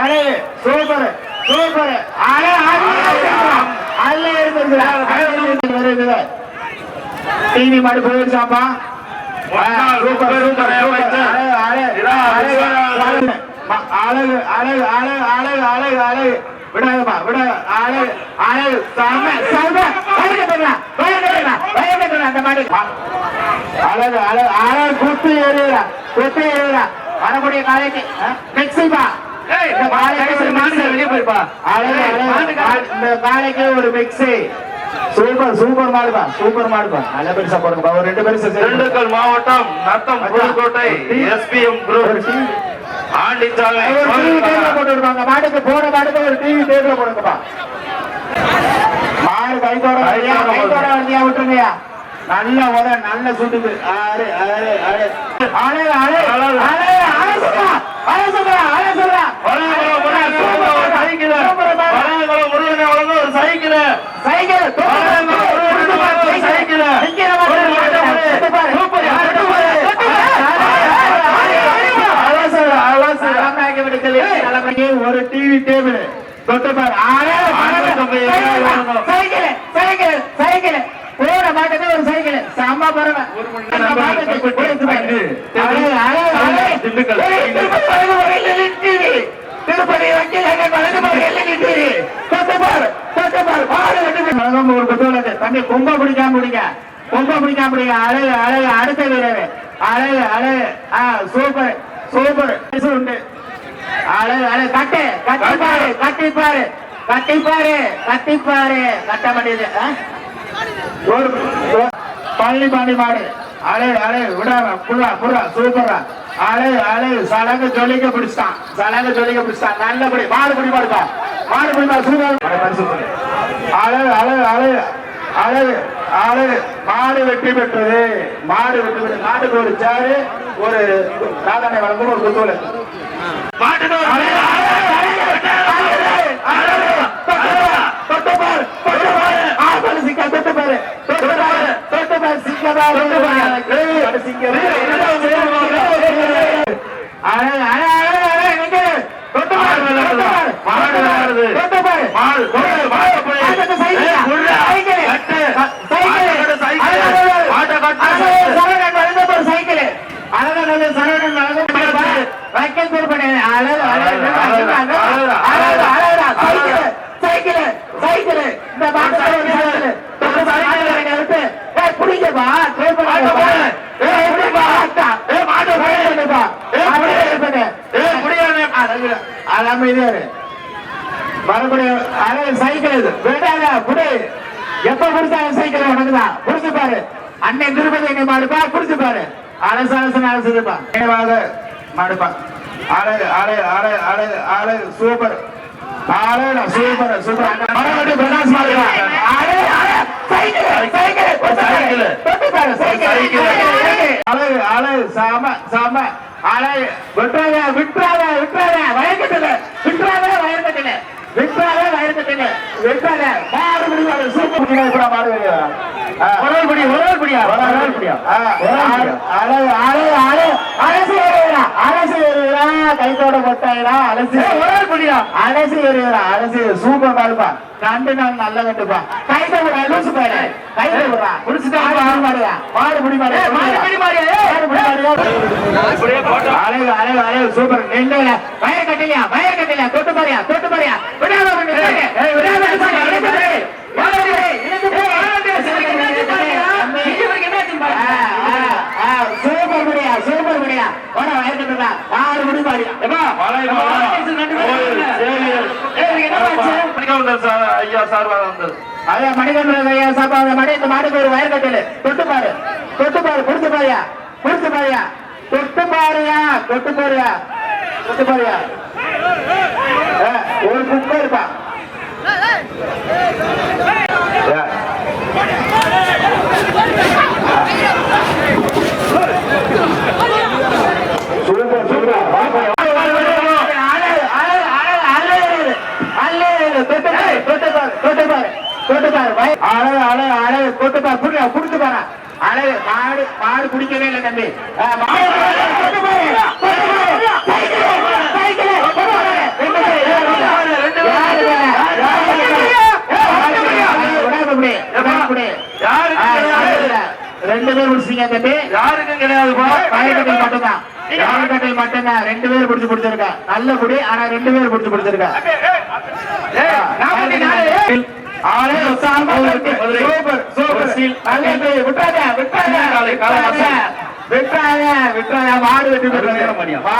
அழகு super super அல்ல இருந்திருக்கிறார் டிவி மாதிரி போயிருச்சாப்பா அழகு அழகு அழகு அழகு அழகு அழகு விடாதப்பா விட அழகு அழகு செம செம வயலுக்கு போயிடலாம் மாதிரி அழகு அழகு அழகு குத்து ஏறிடா குத்து ஏறிடா வரக்கூடிய காலைக்கு மிக்சிப்பா ஒரு மிக்ஸி சூப்பர் சூப்பர் மாடுபா சூப்பர் மாடுபா நல்ல பெருசா ரெண்டு பேரும் திண்டுக்கல் மாவட்டம் நத்தம் புதுக்கோட்டை எஸ்பிஎம் குரூப். ஆண்டிச்சாலை ஒரு டிவி டேபிள் போட்டுருப்பாங்க மாடுக்கு ஒரு டிவி டேபிள் போடுங்கப்பா மாடு கைத்தோட நல்ல உட நல்ல சுட்டுக்கு. ஆறு ஆறு ஆறு. ஆளே ஆளே ஆளே ஒரு டிவி டேபிள். தொட்டப்பார் சைக்கிள் சைக்கிள் சைக்கிள் போட மாட்டேங்க ஒரு சைக்கிள் சாம்பா செம்ம பரவாயில்ல வாழ்த்துக்கள் ஒரு குத்துவிளக்கு தம்பி கொம்ப பிடிக்காம பிடிங்க. கொம்ப பிடிக்காம பிடிங்க. அழகு அழகு அடுத்த வீரர். அழகு அழகு. சூப்பர் சூப்பர் உண்டு. அழகு அழகு. கட்டு கட்டிப்பாரு கட்டிப்பாரு கட்டிப்பாரு கட்டிப்பாரு கட்ட மாட்டேது ஒரு பழனி பாண்டி மாடு. அழகு அழகு. விடாம புள்ளா புள்ளா சூப்பரா அழகு அழகு. சலங்க ஜொலிக்க பிடிச்சிட்டான். சலங்க ஜொலிக்க பிடிச்சிட்டான். நல்லபடி. மாடு பிடி மாடுப்பா மாடு பிடி மாடு சூப்பர். அழகு அழகு அழகு. அழகு அழகு. மாடு வெற்றி பெற்றது. மாடு வெற்றி பெற்றது மாட்டுக்கு ஒரு சேரு. ஒரு சாதனை வழங்கும் ஒரு குத்துவலை மாட்டுக்கு சைக்கிள், சைக்கிள். இந்த பாட்டு அது அமைதியா இரு. வரக்கூடிய அழகு சைக்கிள் இது விடாத புடி எப்ப பிடிச்சாலும் சைக்கிள் உனக்கு தான் புடிச்சு பாரு. அண்ணன் திருப்பதி என்னை மாடுப்பா புடிச்சு பாரு. அலசு அலசு அலசுதுப்பா நினைவாக மாடுப்பா. அழகு அழகு அழகு அழகு அழகு சூப்பர். Super super. மறுபடியும் பிரகாஷ் மாடுப்பா. அழகு அழகு சைக்கிள் சைக்கிள். சைக்கிள். தொட்டு பாரு சைக்கிள். அழகு அழகு சாம சாம. அழகு விட்டுறாத விட்டுறாத விட்டுறாத. வயக்கட்டில விட்டுறாத விட்டுறாத வயக்கட்டில விட்டுறாத மாறு முடிவாடு சூப்பர் முடிவாடு கூட மாறு வெளியா ஒரு படி ஒரு படியா? ஒரு படியா? அழகு அழகு அழகு அலசி அலசி கைத்தோட கொட்டாயிடா அலசி ஒரு படியா? அலசி அலசி சூப்பர் மாடுப்பா கண்டு நாள் நல்ல கண்டுப்பா கைத்த விட லூசு பாரு. கைத்த விடுறா புடிச்சுட்டா? மாடு மாடுயா மாடு பிடி மாடு மாடு பிடி மாடு மாடு பிடி மாடு அழகு அழகு அழகு சூப்பர். நின்றுல வயர் கட்டலையா? வயர் கட்டலையா? தொட்டு பாரியா தொட்டு பாரியா விடாத ஒண்ணு நிக்காதே. விடாத நிக்காதே. இழுத்து போடு. இழுத்து போடு. இழுத்து போடு. ஆ, ஆ, ஆ, சூப்பர் முடியா சூப்பர் முடியா போட வயர் கட்டுறா ஆறு முடி பாடியா ஏப்பா மணிகவுண்டர் சார் ஐயா மணிகண்டன் ஐயா சாப்பா அந்த மணி இந்த மாட்டுக்கு ஒரு வயர் கட்டல. தொட்டு பாரு. தொட்டு பாரு. புடிச்சு பாரியா? புடிச்சு பாரியா? தொட்டு பாருயா? தொட்டு பாருயா? தொட்டு பாருயா? ஒரு குப்பை இருப்பா பாரு அழகு அழகு அழகு கொட்டு பாரு புரிய குடுத்து பாரு அழகு மாடு மாடு குடிக்கவே இல்லை தம்பி ரெண்டு பேர் குடிச்சீங்க தம்பி யாருக்கும் கிடையாது மட்டும்தான் ரெண்டு பேர் குடிச்சு குடிச்சிருக்கா நல்ல குடி ஆனா ரெண்டு பேர் குடிச்சு குடிச்சிருக்கா விட்டாத விட்டாத. காலை, காலை விட்டாத விட்டாத. மாடு வெட்டி.